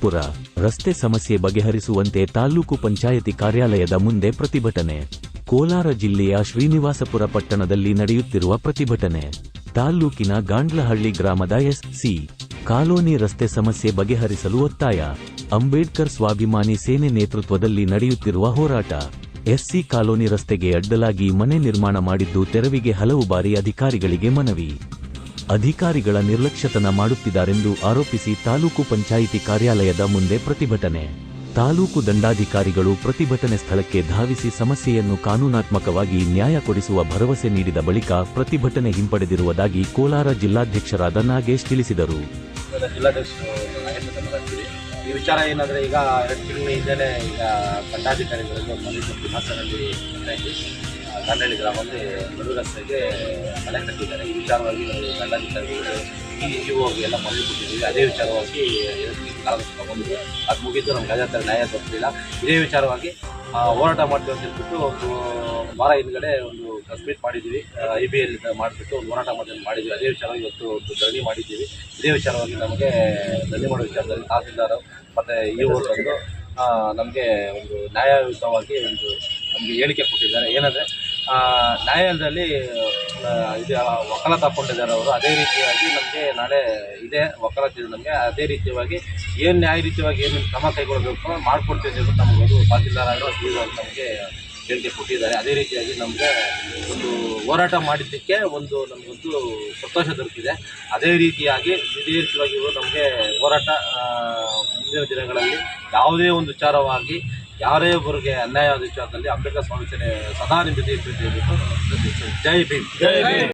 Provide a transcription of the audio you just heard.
ಪುರ ರಸ್ತೆ ಸಮಸ್ಯೆ ಬಗೆಹರಿಸುವಂತೆ ತಾಲೂಕು ಪಂಚಾಯತಿ ಕಾರ್ಯಾಲಯದ ಮುಂದೆ ಪ್ರತಿಭಟನೆ. ಕೋಲಾರ ಜಿಲ್ಲೆಯ ಶ್ರೀನಿವಾಸಪುರ ಪಟ್ಟಣದಲ್ಲಿ ನಡೆಯುತ್ತಿರುವ ಪ್ರತಿಭಟನೆ. ತಾಲ್ಲೂಕಿನ ಗಾಂಡ್ಲಹಳ್ಳಿ ಗ್ರಾಮದ ಎಸ್ಸಿ. ಕಾಲೋನಿ ರಸ್ತೆ ಸಮಸ್ಯೆ ಬಗೆಹರಿಸಲು ಒತ್ತಾಯ. ಅಂಬೇಡ್ಕರ್ ಸ್ವಾಭಿಮಾನಿ ಸೇನೆ ನೇತೃತ್ವದಲ್ಲಿ ನಡೆಯುತ್ತಿರುವ ಹೋರಾಟ. ಎಸ್ಸಿ ಕಾಲೋನಿ ರಸ್ತೆಗೆ ಅಡ್ಡಲಾಗಿ ಮನೆ ನಿರ್ಮಾಣ ಮಾಡಿದ್ದು ತೆರವಿಗೆ ಹಲವು ಬಾರಿ ಅಧಿಕಾರಿಗಳಿಗೆ ಮನವಿ. ಅಧಿಕಾರಿಗಳ ನಿರ್ಲಕ್ಷ್ಯತನ ಮಾಡುತ್ತಿದ್ದಾರೆಂದು ಆರೋಪಿಸಿ ತಾಲೂಕು ಪಂಚಾಯಿತಿ ಕಾರ್ಯಾಲಯದ ಮುಂದೆ ಪ್ರತಿಭಟನೆ. ತಾಲೂಕು ದಂಡಾಧಿಕಾರಿಗಳು ಪ್ರತಿಭಟನೆ ಸ್ಥಳಕ್ಕೆ ಧಾವಿಸಿ ಸಮಸ್ಯೆಯನ್ನು ಕಾನೂನಾತ್ಮಕವಾಗಿ ನ್ಯಾಯ ಕೊಡಿಸುವ ಭರವಸೆ ನೀಡಿದ ಬಳಿಕ ಪ್ರತಿಭಟನೆ ಹಿಂಪಡೆದಿರುವುದಾಗಿ ಕೋಲಾರ ಜಿಲ್ಲಾಧ್ಯಕ್ಷರಾದ ನಾಗೇಶ್ ತಿಳಿಸಿದರು. ಈ ವಿಚಾರ ಈಗ ಎರಡು ತಿಂಗಳ ಹಿಂದೆ ಈಗ ದಂಡಳ್ಳಿ ಗ್ರಾಮದಲ್ಲಿ ಮರು ರಸ್ತೆಗೆ ಮನೆ ಕಟ್ಟಿದ್ದಾರೆ. ಈ ವಿಚಾರವಾಗಿ ನಾವು ಈ ಹೋಗಿ ಎಲ್ಲ ಮನೆ ಕೊಟ್ಟಿದ್ದೀವಿ. ಅದೇ ವಿಚಾರವಾಗಿ ತಗೊಂಡಿದ್ವಿ ಅದು ಮುಗಿದು ನಮ್ಗೆ ಅದೇ ಥರ ನ್ಯಾಯ ತಪ್ಪಿಲ್ಲ ಇದೇ ವಿಚಾರವಾಗಿ ಹೋರಾಟ ಮಾಡ್ತೀವಿ ಅಂತ ಹೇಳ್ಬಿಟ್ಟು ಒಂದು ವಾರ ಹಿಂದ್ಗಡೆ ಒಂದು ಸಬ್ಮಿಟ್ ಮೀಟ್ ಮಾಡಿದ್ದೀವಿ. ಐ ಬಿ ಎಲ್ ಮಾಡಿಬಿಟ್ಟು ಒಂದು ಹೋರಾಟ ಮಾಡಿ ಮಾಡಿದ್ದೀವಿ. ಅದೇ ವಿಚಾರವಾಗಿ ಇವತ್ತು ಒಂದು ಧರಣಿ ಮಾಡಿದ್ದೀವಿ. ಇದೇ ವಿಚಾರವಾಗಿ ನಮಗೆ ಧರಣಿ ಮಾಡೋ ವಿಚಾರದಲ್ಲಿ ತಹಸೀಲ್ದಾರ್ ಮತ್ತು ಇ ಓ ನಮಗೆ ಒಂದು ನ್ಯಾಯಯುತವಾಗಿ ಒಂದು ನಮಗೆ ಹೇಳಿಕೆ ಕೊಟ್ಟಿದ್ದಾರೆ. ಏನಂದರೆ ನ್ಯಾಯಾಲಯದಲ್ಲಿ ಇದು ವಕಾಲತ್ ಹಾಕ್ಕೊಂಡಿದ್ದಾರೆ ಅವರು. ಅದೇ ರೀತಿಯಾಗಿ ನಮಗೆ ನಾಳೆ ಇದೆ ವಕಲ ಇದೆ ನಮಗೆ. ಅದೇ ರೀತಿಯಾಗಿ ಏನು ನ್ಯಾಯ ರೀತಿಯಾಗಿ ಏನು ಕ್ರಮ ಕೈಗೊಳ್ಳಬೇಕು ಮಾಡಿಕೊಡ್ತೀವಿ ಅಂತ ನಮಗೆ ಅದು ತಹಸೀಲ್ದಾರ್ ಆಗೋ ಡಿ ನಮಗೆ ಹೇಳಿಕೆ ಕೊಟ್ಟಿದ್ದಾರೆ. ಅದೇ ರೀತಿಯಾಗಿ ನಮಗೆ ಒಂದು ಹೋರಾಟ ಮಾಡಿದ್ದಕ್ಕೆ ಒಂದು ನಮಗೊಂದು ಸಂತೋಷ ದೊರಕಿದೆ. ಅದೇ ರೀತಿಯಾಗಿ, ಇದೇ ರೀತಿಯಾಗಿ ನಮಗೆ ಹೋರಾಟ ಮುಂದಿನ ದಿನಗಳಲ್ಲಿ ಯಾವುದೇ ಒಂದು ವಿಚಾರವಾಗಿ ಯಾರೇ ಒಬ್ಬರಿಗೆ ಆದ ವಿಚಾರದಲ್ಲಿ ಅಂಬೇಡ್ಕರ್ ಸ್ವಾಮಿ ಸದಾ ಭೀಮ್. ಜೈ ಭೀಮ್.